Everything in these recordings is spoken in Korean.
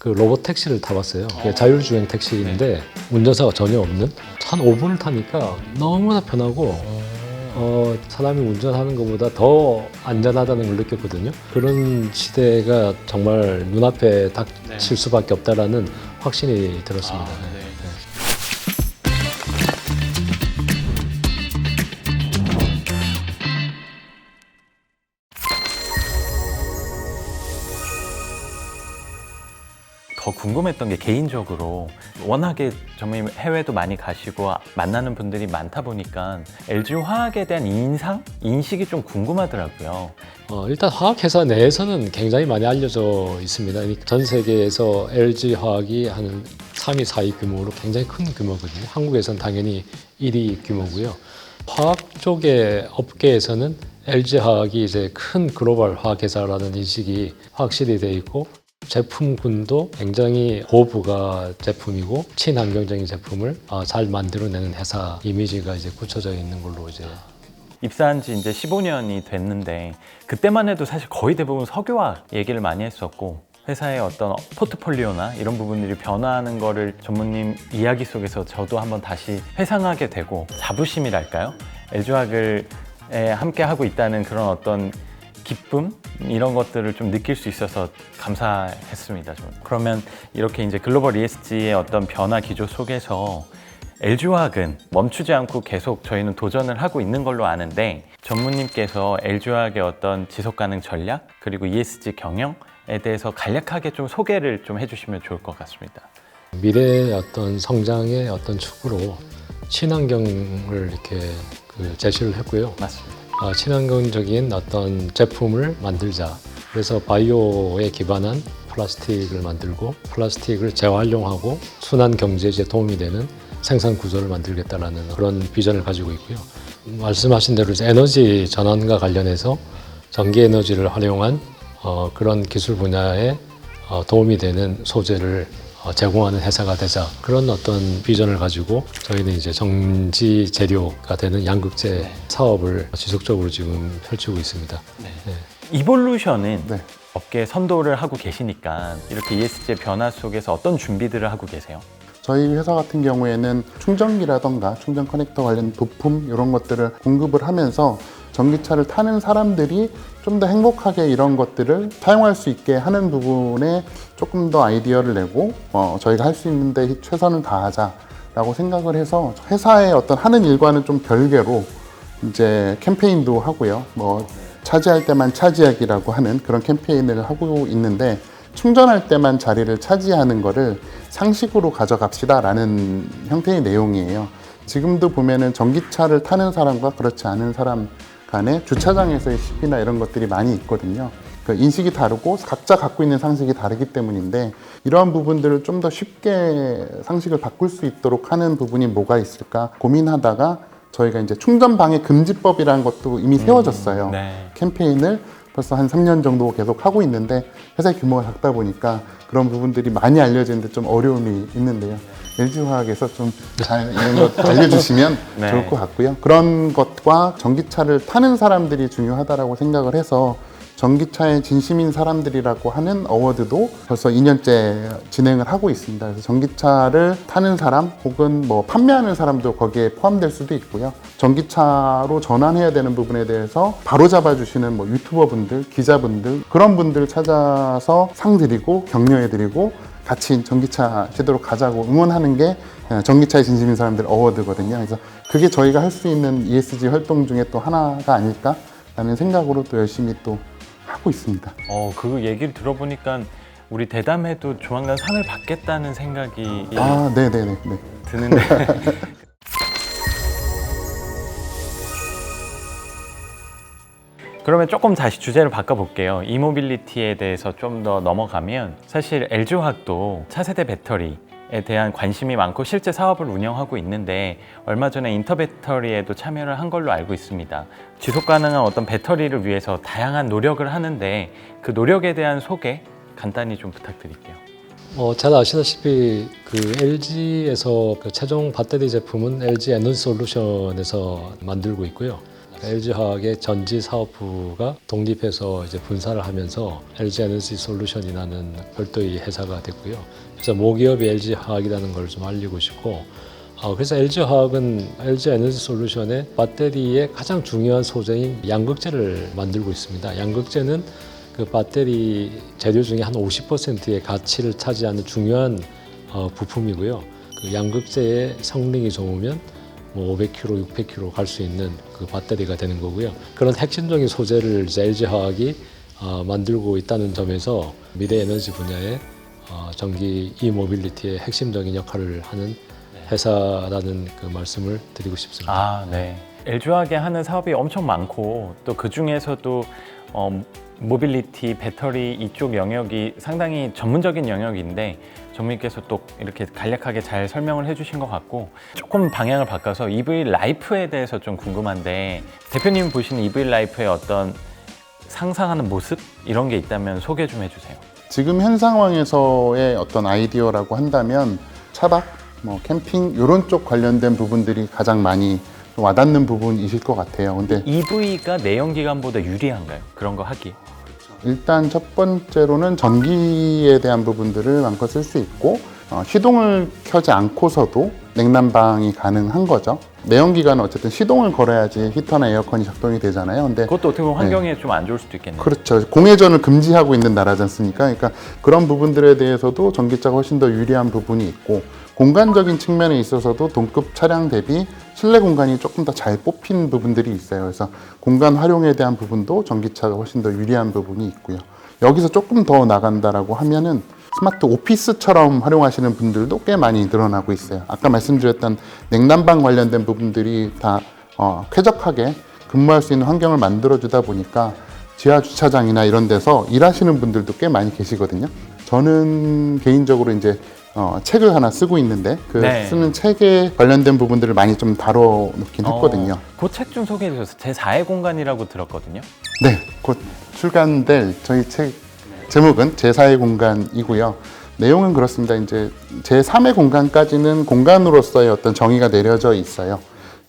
그 로봇 택시를 타봤어요. 그게 자율주행 택시인데 운전사가 전혀 없는 한 5분을 타니까 너무나 편하고 어, 사람이 운전하는 것보다 더 안전하다는 걸 느꼈거든요. 그런 시대가 정말 눈앞에 닥칠 수밖에 없다라는 확신이 들었습니다. 네. 더 궁금했던 게 개인적으로 워낙에 정말 해외도 많이 가시고 만나는 분들이 많다 보니까 LG 화학에 대한 인상, 인식이 좀 궁금하더라고요. 어, 일단 화학회사 내에서는 굉장히 많이 알려져 있습니다. 이전 세계에서 LG 화학이 한 3위, 4위 규모로 굉장히 큰 규모거든요. 한국에서는 당연히 1위 규모고요. 화학 쪽의 업계에서는 LG 화학이 이제 큰 글로벌 화학회사라는 인식이 확실히 돼 있고 제품군도 굉장히 고부가 제품이고 친환경적인 제품을 어, 잘 만들어내는 회사 이미지가 이제 굳혀져 있는 걸로 이제 입사한 지 이제 15년이 됐는데 그때만 해도 사실 거의 대부분 석유화학 얘기를 많이 했었고 회사의 어떤 포트폴리오나 이런 부분들이 변화하는 거를 전무님 이야기 속에서 저도 한번 다시 회상하게 되고 자부심이랄까요? LG화학을 함께 하고 있다는 그런 어떤 기쁨 이런 것들을 좀 느낄 수 있어서 감사했습니다. 저는. 그러면 이렇게 이제 글로벌 ESG의 어떤 변화 기조 속에서 LG화학은 멈추지 않고 계속 저희는 도전을 하고 있는 걸로 아는데 전무님께서 LG화학의 어떤 지속 가능 전략 그리고 ESG 경영에 대해서 간략하게 좀 소개를 좀 해주시면 좋을 것 같습니다. 미래의 어떤 성장의 어떤 축으로 친환경을 이렇게 그 제시를 했고요. 맞습니다. 어, 친환경적인 어떤 제품을 만들자. 그래서 바이오에 기반한 플라스틱을 만들고 플라스틱을 재활용하고 순환 경제에 도움이 되는 생산 구조를 만들겠다라는 그런 비전을 가지고 있고요. 말씀하신 대로 에너지 전환과 관련해서 전기 에너지를 활용한 어, 그런 기술 분야에 어, 도움이 되는 소재를 어, 제공하는 회사가 되자 그런 어떤 비전을 가지고 저희는 이제 정지 재료가 되는 양극재 사업을 지속적으로 지금 펼치고 있습니다. 네. 이볼루션은 네. 업계 선도를 하고 계시니까 이렇게 ESG의 변화 속에서 어떤 준비들을 하고 계세요? 저희 회사 같은 경우에는 충전기라던가 충전 커넥터 관련 부품 이런 것들을 공급을 하면서 전기차를 타는 사람들이 좀 더 행복하게 이런 것들을 사용할 수 있게 하는 부분에 조금 더 아이디어를 내고 어, 저희가 할 수 있는데 최선을 다하자라고 생각을 해서 회사의 어떤 하는 일과는 좀 별개로 이제 캠페인도 하고요. 뭐 차지할 때만 차지하기라고 하는 그런 캠페인을 하고 있는데 충전할 때만 자리를 차지하는 거를 상식으로 가져갑시다라는 형태의 내용이에요. 지금도 보면은 전기차를 타는 사람과 그렇지 않은 사람 간에 주차장에서의 시비나 이런 것들이 많이 있거든요. 그 인식이 다르고 각자 갖고 있는 상식이 다르기 때문인데 이러한 부분들을 좀 더 쉽게 상식을 바꿀 수 있도록 하는 부분이 뭐가 있을까 고민하다가 저희가 이제 충전 방해 금지법이라는 것도 이미 세워졌어요. 네. 캠페인을 벌써 한 3년 정도 계속 하고 있는데 회사 규모가 작다 보니까 그런 부분들이 많이 알려지는데 좀 어려움이 있는데요. LG화학에서 좀 잘 이런 것 알려주시면 네. 좋을 것 같고요. 그런 것과 전기차를 타는 사람들이 중요하다라고 생각을 해서 전기차에 진심인 사람들이라고 하는 어워드도 벌써 2년째 진행을 하고 있습니다. 그래서 전기차를 타는 사람 혹은 뭐 판매하는 사람도 거기에 포함될 수도 있고요. 전기차로 전환해야 되는 부분에 대해서 바로 잡아주시는 뭐 유튜버분들, 기자분들 그런 분들 찾아서 상 드리고 격려해 드리고 같이 전기차 시대로 가자고 응원하는 게 어, 전기차에 진심인 사람들 어워드거든요. 그래서 그게 저희가 할 수 있는 ESG 활동 중에 또 하나가 아닐까라는 생각으로 또 열심히 또 하고 있습니다. 어, 그 얘기를 들어보니까 우리 대담해도 조만간 상을 받겠다는 생각이 아, 네네네. 네. 드는데 그러면 조금 다시 주제를 바꿔볼게요. 이모빌리티에 대해서 좀 더 넘어가면 사실 LG화학도 차세대 배터리 에 대한 관심이 많고 실제 사업을 운영하고 있는데 얼마 전에 인터배터리에도 참여를 한 걸로 알고 있습니다. 지속 가능한 어떤 배터리를 위해서 다양한 노력을 하는데 그 노력에 대한 소개 간단히 좀 부탁드릴게요. 어, 잘 아시다시피 그 LG에서 그 최종 배터리 제품은 LG 에너지 솔루션에서 만들고 있고요. LG화학의 전지 사업부가 독립해서 이제 분사를 하면서 LG 에너지 솔루션이라는 별도의 회사가 됐고요. 그래서 모기업이 LG화학이라는 걸 좀 알리고 싶고 어, 그래서 LG화학은 LG 에너지 솔루션의 배터리의 가장 중요한 소재인 양극재를 만들고 있습니다. 양극재는 그 배터리 재료 중에 한 50%의 가치를 차지하는 중요한 어, 부품이고요. 그 양극재의 성능이 좋으면 뭐 500km, 600km 갈 수 있는 그 배터리가 되는 거고요. 그런 핵심적인 소재를 이제 LG화학이 어, 만들고 있다는 점에서 미래 에너지 분야의 어, 전기 이모빌리티의 핵심적인 역할을 하는 회사라는 그 말씀을 드리고 싶습니다. 아, 네. LG화학에 하는 사업이 엄청 많고 또 그 중에서도 어, 모빌리티, 배터리 이쪽 영역이 상당히 전문적인 영역인데 전문님께서 또 이렇게 간략하게 잘 설명을 해주신 것 같고 조금 방향을 바꿔서 EV 라이프에 대해서 좀 궁금한데 대표님 보시는 EV 라이프의 어떤 상상하는 모습 이런 게 있다면 소개 좀 해주세요. 지금 현 상황에서의 어떤 아이디어라고 한다면 차박, 뭐 캠핑 이런 쪽 관련된 부분들이 가장 많이 좀 와닿는 부분이실 것 같아요. 근데 EV가 내연기관보다 유리한가요? 그런 거 하기? 일단 첫 번째로는 전기에 대한 부분들을 마음껏 쓸 수 있고 어, 시동을 켜지 않고서도 냉난방이 가능한 거죠. 내연기관은 어쨌든 시동을 걸어야지 히터나 에어컨이 작동이 되잖아요. 근데 그것도 어떻게 보면 환경에 좀 안 좋을 수도 있겠네요. 그렇죠. 공회전을 금지하고 있는 나라지 않습니까? 그러니까 그런 부분들에 대해서도 전기차가 훨씬 더 유리한 부분이 있고 공간적인 측면에 있어서도 동급 차량 대비 실내 공간이 조금 더 잘 뽑힌 부분들이 있어요. 그래서 공간 활용에 대한 부분도 전기차가 훨씬 더 유리한 부분이 있고요. 여기서 조금 더 나간다라고 하면은 스마트 오피스처럼 활용하시는 분들도 꽤 많이 늘어나고 있어요. 아까 말씀드렸던 냉난방 관련된 부분들이 다 어, 쾌적하게 근무할 수 있는 환경을 만들어주다 보니까 지하 주차장이나 이런 데서 일하시는 분들도 꽤 많이 계시거든요. 저는 개인적으로 이제 어, 책을 하나 쓰고 있는데 그 네. 쓰는 책에 관련된 부분들을 많이 좀 다뤄놓긴 했거든요. 그 책 좀 소개해 주세요. 제 4의 공간이라고 들었거든요. 네, 곧 출간될 저희 책 제목은 제 4의 공간이고요. 내용은 그렇습니다. 이제 제 3의 공간까지는 공간으로서의 어떤 정의가 내려져 있어요.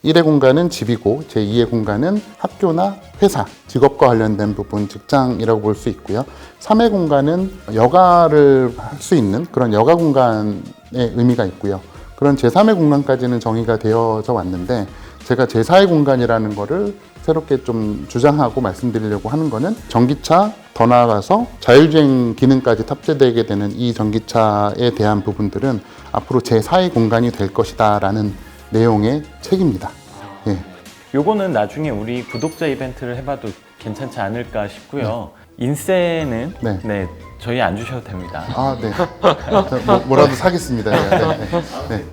1의 공간은 집이고 제2의 공간은 학교나 회사, 직업과 관련된 부분, 직장이라고 볼 수 있고요. 3의 공간은 여가를 할 수 있는 그런 여가 공간의 의미가 있고요. 그런 제3의 공간까지는 정의가 되어져 왔는데 제가 제4의 공간이라는 거를 새롭게 좀 주장하고 말씀드리려고 하는 거는 전기차 더 나아가서 자율주행 기능까지 탑재되게 되는 이 전기차에 대한 부분들은 앞으로 제4의 공간이 될 것이다 라는 내용의 책입니다. 예. 요거는 나중에 우리 구독자 이벤트를 해봐도 괜찮지 않을까 싶고요. 인세는 네. 네. 저희 안 주셔도 됩니다. 아, 네. 저 뭐, 뭐라도 사겠습니다. 네, 네, 네. 네.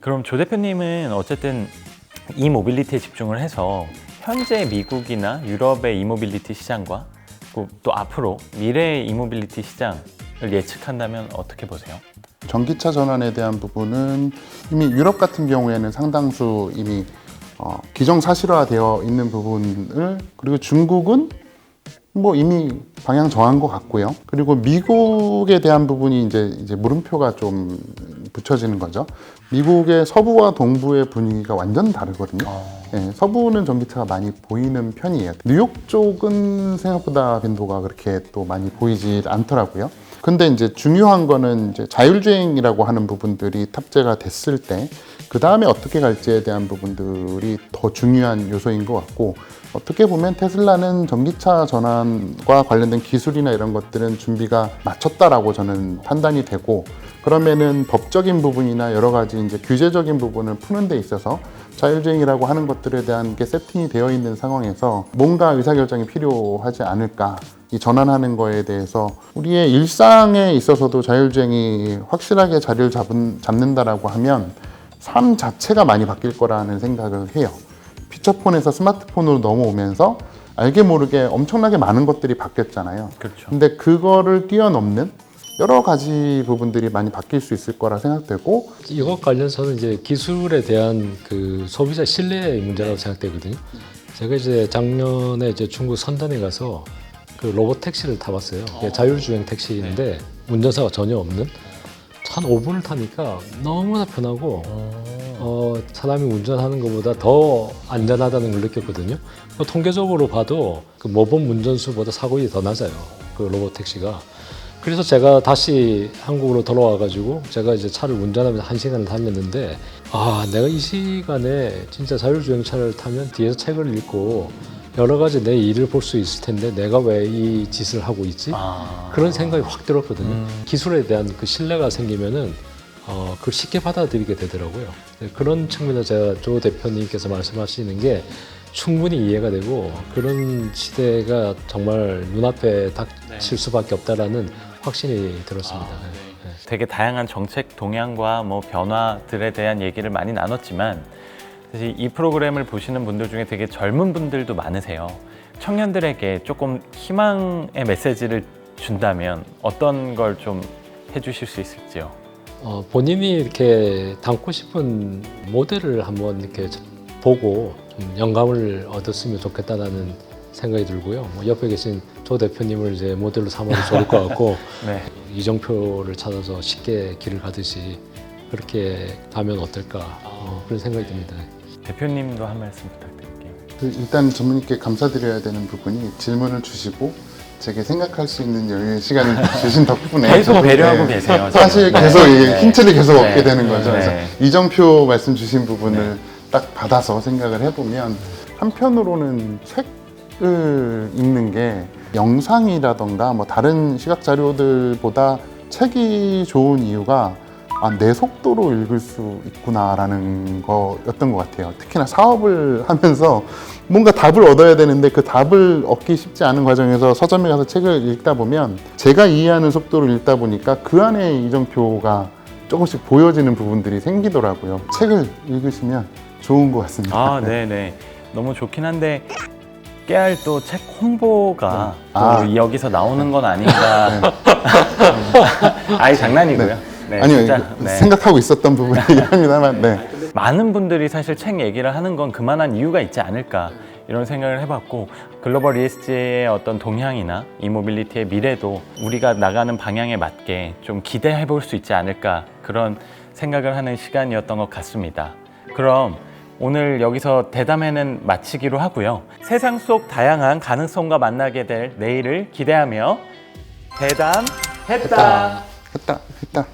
그럼 조 대표님은 어쨌든 이 모빌리티에 집중을 해서 현재 미국이나 유럽의 이모빌리티 시장과 그리고 또 앞으로 미래의 이모빌리티 시장을 예측한다면 어떻게 보세요? 전기차 전환에 대한 부분은 이미 유럽 같은 경우에는 상당수 이미 어, 기정사실화되어 있는 부분을 그리고 중국은 뭐 이미 방향 정한 것 같고요. 그리고 미국에 대한 부분이 이제 이제 물음표가 좀 붙여지는 거죠. 미국의 서부와 동부의 분위기가 완전 다르거든요. 예, 서부는 전기차가 많이 보이는 편이에요. 뉴욕 쪽은 생각보다 빈도가 그렇게 또 많이 보이지 않더라고요. 근데 이제 중요한 거는 이제 자율주행이라고 하는 부분들이 탑재가 됐을 때 그 다음에 어떻게 갈지에 대한 부분들이 더 중요한 요소인 것 같고 어떻게 보면 테슬라는 전기차 전환과 관련된 기술이나 이런 것들은 준비가 마쳤다라고 저는 판단이 되고 그러면은 법적인 부분이나 여러 가지 이제 규제적인 부분을 푸는 데 있어서 자율주행이라고 하는 것들에 대한 게 세팅이 되어 있는 상황에서 뭔가 의사결정이 필요하지 않을까 이 전환하는 거에 대해서 우리의 일상에 있어서도 자율주행이 확실하게 자리를 잡은, 잡는다라고 하면 삶 자체가 많이 바뀔 거라는 생각을 해요. 피처폰에서 스마트폰으로 넘어오면서 알게 모르게 엄청나게 많은 것들이 바뀌었잖아요. 그렇죠. 근데 그거를 뛰어넘는 여러 가지 부분들이 많이 바뀔 수 있을 거라 생각되고 이것 관련해서는 이제 기술에 대한 그 소비자 신뢰의 문제라고 생각되거든요. 제가 이제 작년에 이제 중국 선단에 가서 그 로봇 택시를 타봤어요. 그게 자율주행 택시인데 운전사가 전혀 없는 한 5분을 타니까 너무나 편하고 어, 사람이 운전하는 것보다 더 안전하다는 걸 느꼈거든요. 뭐 통계적으로 봐도 그 모범 운전수보다 사고율이 더 낮아요. 그 로봇 택시가. 그래서 제가 다시 한국으로 돌아와가지고 제가 이제 차를 운전하면서 한 시간을 달렸는데 아 내가 이 시간에 진짜 자율주행차를 타면 뒤에서 책을 읽고 여러 가지 내 일을 볼 수 있을 텐데 내가 왜 이 짓을 하고 있지? 아. 그런 생각이 확 들었거든요. 음. 기술에 대한 그 신뢰가 생기면은 어, 그걸 쉽게 받아들이게 되더라고요. 네, 그런 측면에서 제가 조 대표님께서 말씀하시는 게 충분히 이해가 되고 그런 시대가 정말 눈앞에 닥칠 수밖에 없다라는 확신이 들었습니다. 네. 네. 되게 다양한 정책 동향과 뭐 변화들에 대한 얘기를 많이 나눴지만 사실 이 프로그램을 보시는 분들 중에 되게 젊은 분들도 많으세요. 청년들에게 조금 희망의 메시지를 준다면 어떤 걸 좀 해주실 수 있을지요? 어, 본인이 이렇게 담고 싶은 모델을 한번 이렇게 보고 좀 영감을 얻었으면 좋겠다라는 생각이 들고요. 뭐 옆에 계신 조 대표님을 이제 모델로 삼아도 좋을 것 같고 네. 이정표를 찾아서 쉽게 길을 가듯이 그렇게 가면 어떨까 어, 그런 생각이 듭니다. 대표님도 한 말씀 부탁드릴게요. 그 일단 전문님께 감사드려야 되는 부분이 질문을 주시고 제게 생각할 수 있는 여유의 시간을 주신 덕분에 계속 저도, 배려하고 네, 계세요. 사실. 계속 네. 네. 힌트를 계속 네. 얻게 되는 거죠. 네. 그래서 이정표 말씀 주신 부분을 딱 받아서 생각을 해보면 한편으로는 책 을 읽는 게 영상이라던가 뭐 다른 시각 자료들보다 책이 좋은 이유가 아, 내 속도로 읽을 수 있구나라는 거였던 것 같아요. 특히나 사업을 하면서 뭔가 답을 얻어야 되는데 그 답을 얻기 쉽지 않은 과정에서 서점에 가서 책을 읽다 보면 제가 이해하는 속도로 읽다 보니까 그 안에 이정표가 조금씩 보여지는 부분들이 생기더라고요. 책을 읽으시면 좋은 것 같습니다. 아, 네, 네. 너무 좋긴 한데 깨알 또 책 홍보가 또 아. 여기서 나오는 건 아닌가. 아이 장난이고요. 네, 아니요, 진짜, 네. 생각하고 있었던 부분이긴 합니다만, 네. 많은 분들이 사실 책 얘기를 하는 건 그만한 이유가 있지 않을까 이런 생각을 해봤고 글로벌 ESG의 어떤 동향이나 이모빌리티의 미래도 우리가 나가는 방향에 맞게 좀 기대해 볼 수 있지 않을까 그런 생각을 하는 시간이었던 것 같습니다. 그럼 오늘 여기서 대담회는 마치기로 하고요. 세상 속 다양한 가능성과 만나게 될 내일을 기대하며 대담 했다. 했다, 했다.